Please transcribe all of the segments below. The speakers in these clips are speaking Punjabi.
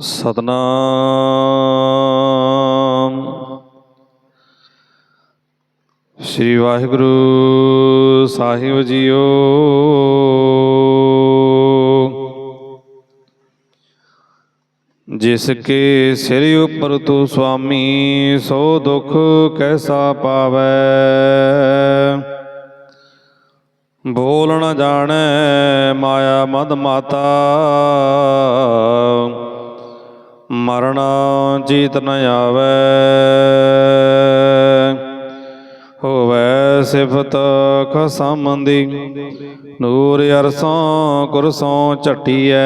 ਸਤਨਾਮ। ਸ੍ਰੀ ਵਾਹਿਗੁਰੂ ਸਾਹਿਬ ਜੀਓ। ਜਿਸ ਕੇ ਸਿਰ ਉਪਰ ਤੂੰ ਸੁਆਮੀ, ਸੋ ਦੁਖ ਕੈਸਾ ਪਾਵੈ? ਬੋਲ ਨ ਜਾਣੈ ਮਾਇਆ ਮਦ ਮਾਤਾ। ਮਰਨ ਜੀਤ ਨ ਆਵੈ। ਹੋਵੈ ਸਿਫਤ ਖਸਮੰਦੀ, ਨੂਰ ਅਰਸੋਂ ਕੁਰਸੋਂ ਝਟੀਐ।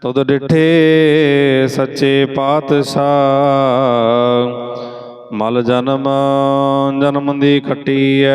ਤੁਧ ਡਿਠੇ ਸੱਚੇ ਪਾਤਸ਼ਾਹ, ਮਲ ਜਨਮ ਜਨਮ ਦੀ ਖੱਟੀਐ।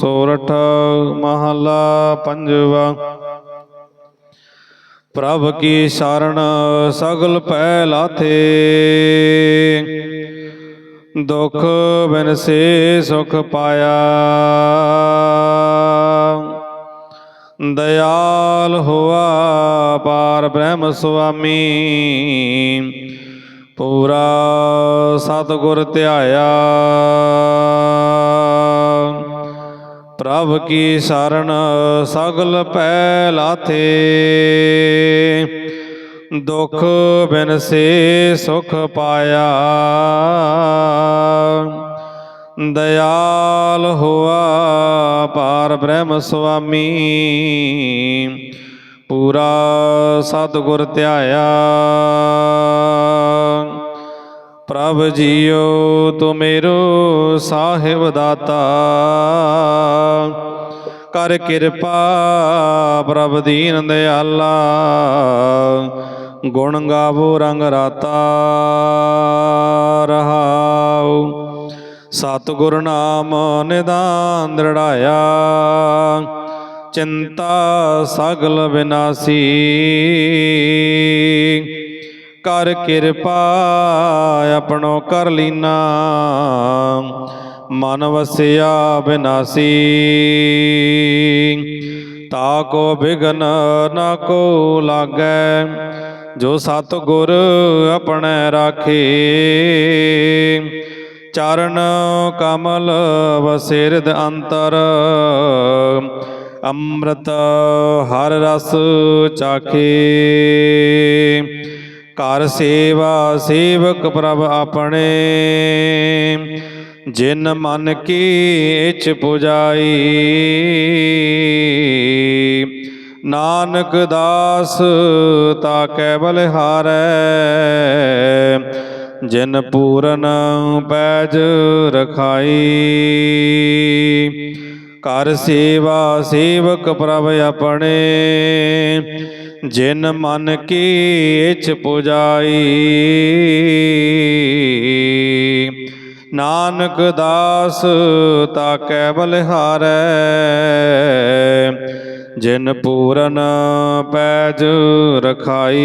ਸੋਰਠ ਮਹਲਾ ਪੰਜਵਾ। ਪ੍ਰਭ ਕੀ ਸ਼ਰਨ ਸਗਲ ਪੈ ਲਾਥੇ ਦੁਖ ਬਿਨ ਸੇ ਸੁਖ ਪਾਇਆ। ਦਇਆਲ ਹੋਆ ਪਾਰ ਬ੍ਰਹਮ ਸੁਆਮੀ। ਪੂਰਾ ਸਤਿਗੁਰ ਧਿਆਇਆ। ਪ੍ਰਭ ਕੀ ਸ਼ਰਨ ਸਗਲ ਪੈ ਲਾਥੇ ਦੁਖ ਬਿਨ ਸੇ ਸੁਖ ਪਾਇਆ। ਦਇਆਲ ਹੋਆ ਪਾਰ ਬ੍ਰਹਮ ਸੁਆਮੀ। ਪੂਰਾ ਸਤਿਗੁਰ ਧਿਆਇਆ। ਪ੍ਰਭ ਜੀਓ, ਤੂੰ ਮੇਰੋ ਸਾਹਿਬ ਦਾਤਾ। ਕਰ ਕਿਰਪਾ ਪ੍ਰਭ ਦੀਨ ਦਿਆਲਾ, ਗੁਣ ਗਾਵੋ ਰੰਗ ਰਾਤਾ, ਰਹਾਉ। ਸਤਿਗੁਰ ਨਾਮ ਨਿਦਾਨ ਦੜਾਇਆ ਚਿੰਤਾ ਸਗਲ ਵਿਨਾਸੀ ਕਰ ਕਿਰਪਾ, ਆਪਣੋ ਕਰ ਲੀਨਾ। ਮਨ ਵਸਿਆ ਬਿਨਾਸੀ। ਤਾ ਕੋ ਬਿਗਨ ਨਾ ਕੋ ਲਾਗੈ, ਜੋ ਸਤ ਗੁਰ ਆਪਣੇ ਰਾਖੇ। ਚਰਨ ਕਮਲ ਵਸਿਰਦ ਅੰਤਰ, ਅੰਮ੍ਰਿਤ ਹਰ ਰਸ ਚਾਖੇ। ਕਰ ਸੇਵਾ ਸੇਵਕ ਪ੍ਰਭ ਆਪਣੇ। ਜਿਨ ਮਨ ਕੀ ਇਚ ਪੁਜਾਈ। ਨਾਨਕ ਦਾਸ ਤਾ ਕੈ ਬਲਿਹਾਰੈ। ਜਿਨ ਪੂਰਨ ਪੈਜ ਰਖਾਈ। ਕਰ ਸੇਵਾ ਸੇਵਕ ਪ੍ਰਭ ਆਪਣੇ। ਜਿਨ ਮਨ ਕੀ ਇਚ ਪੁਜਾਈ। ਨਾਨਕ ਦਾਸ ਤਾ ਕੈ ਬਲਿਹਾਰੈ। ਜਿਨ ਪੂਰਨ ਪੈਜ ਰਖਾਈ।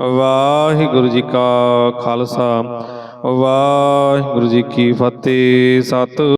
ਵਾਹਿਗੁਰੂ ਜੀ ਕਾ ਖਾਲਸਾ। ਵਾਹਿਗੁਰੂ ਜੀ ਕੀ ਫਤਿਹ। ਸਤ